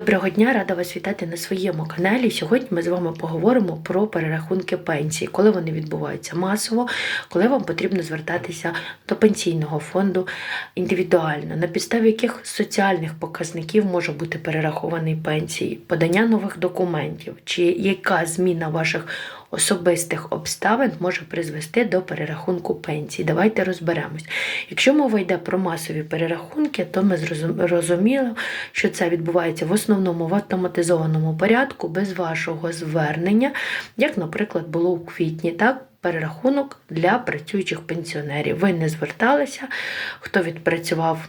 Доброго дня, рада вас вітати на своєму каналі. Сьогодні ми з вами поговоримо про перерахунки пенсії, коли вони відбуваються масово, коли вам потрібно звертатися до пенсійного фонду індивідуально, на підставі яких соціальних показників може бути перерахований пенсії, подання нових документів, чи яка зміна ваших особистих обставин може призвести до перерахунку пенсії. Давайте розберемось. Якщо мова йде про масові перерахунки, то ми зрозум- розуміли, що це відбувається в основному в автоматизованому порядку без вашого звернення, як, наприклад, було у квітні. Так? Перерахунок для працюючих пенсіонерів. Ви не зверталися, хто відпрацював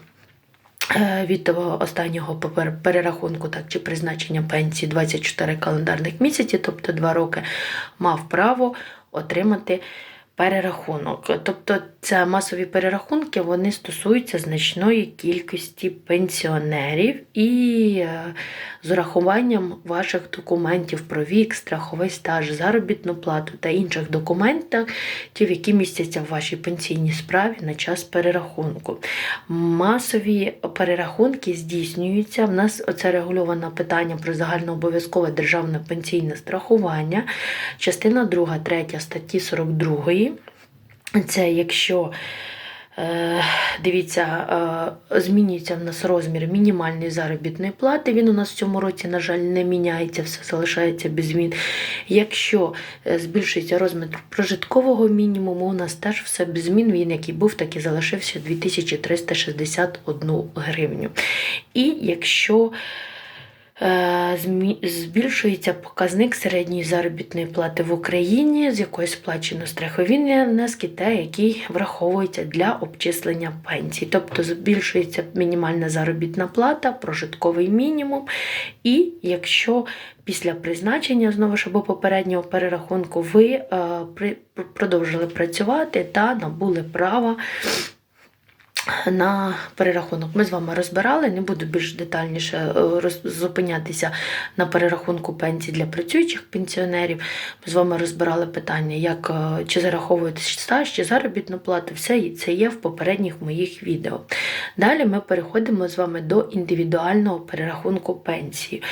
е, від того останнього перерахунку так, чи призначення пенсії 24 календарних місяці, тобто 2 роки, мав право отримати перерахунок. Тобто це масові перерахунки вони стосуються значної кількості пенсіонерів і е, з урахуванням ваших документів про вік, страховий стаж, заробітну плату та інших документів, ті, які містяться в вашій пенсійній справі на час перерахунку. Масові перерахунки здійснюються. В нас оце регульоване питання про загальнообов'язкове державне пенсійне страхування, частина 2, 3 статті 42. Це якщо дивіться, е, змінюється в нас розмір мінімальної заробітної плати. Він у нас в цьому році, на жаль, не міняється, все залишається без змін. Якщо е, збільшується розмір прожиткового мінімуму, у нас теж все без змін. Він який був, так і залишився 2361 гривню. І якщо е, збільшується показник середньої заробітної плати в Україні, з якої сплачено страхові внески, те, який враховується для обчислення пенсій. Тобто збільшується мінімальна заробітна плата, прожитковий мінімум. І якщо після призначення знову ж або попереднього перерахунку ви е, продовжили працювати та набули права на перерахунок. Ми з вами розбирали, не буду більш детальніше е, зупинятися на перерахунку пенсій для працюючих пенсіонерів. Ми з вами розбирали питання, як е, чи зараховується стаж, чи заробітну плату. Все це є в попередніх моїх відео. Далі ми переходимо з вами до індивідуального перерахунку пенсії.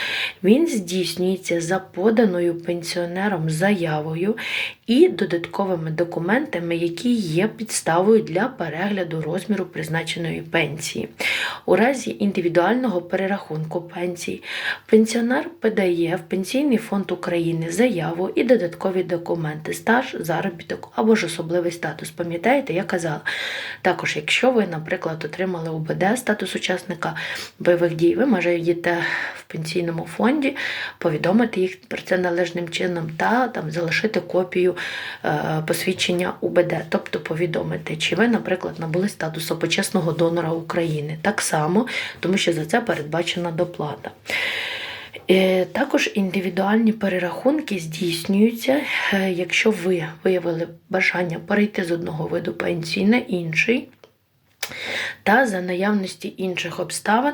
Він здійснюється за поданою пенсіонером заявою і додатковими документами, які є підставою для перегляду розміру призначеної пенсії. У разі індивідуального перерахунку пенсії пенсіонер подає в Пенсійний фонд України заяву і додаткові документи, стаж, заробіток або ж особливий статус. Пам'ятаєте, я казала. Також, якщо ви, наприклад, отримали УБД статус учасника бойових дій, ви можете в пенсійному фонді повідомити їх про це належним чином та там залишити копію е, посвідчення УБД, тобто повідомити, чи ви, наприклад, набули статусу почесного донора України. Так само, тому що за це передбачена доплата. Е, Також індивідуальні перерахунки здійснюються, е, якщо ви виявили бажання перейти з одного виду пенсії на інший. Та за наявності інших обставин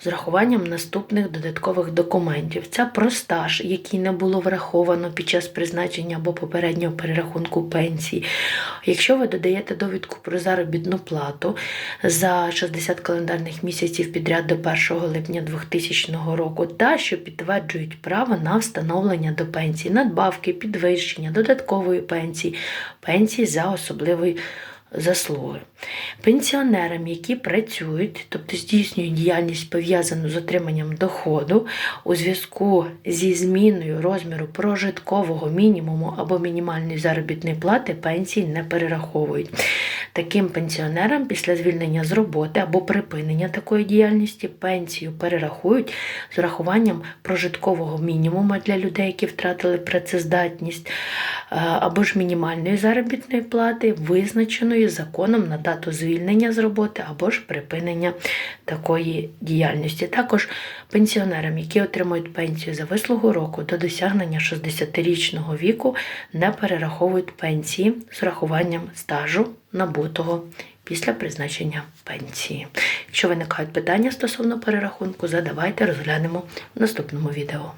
з урахуванням наступних додаткових документів. Це про стаж, який не було враховано під час призначення або попереднього перерахунку пенсії. Якщо ви додаєте довідку про заробітну плату за 60 календарних місяців підряд до 1 липня 2000 року, та що підтверджують право на встановлення до пенсії, надбавки, підвищення, додаткової пенсії, пенсії за особливий заслуги. Пенсіонерам, які працюють, тобто здійснюють діяльність пов'язану з отриманням доходу у зв'язку зі зміною розміру прожиткового мінімуму або мінімальної заробітної плати, пенсії не перераховують. Таким пенсіонерам після звільнення з роботи або припинення такої діяльності пенсію перерахують з урахуванням прожиткового мінімуму для людей, які втратили працездатність, е, або ж мінімальної заробітної плати, визначеної законом на дату звільнення з роботи або ж припинення такої діяльності. Також пенсіонерам, які отримують пенсію за вислугу року до досягнення 60-річного віку, не перераховують пенсії з урахуванням стажу набутого після призначення пенсії. Якщо виникають питання стосовно перерахунку, задавайте, розглянемо в наступному відео.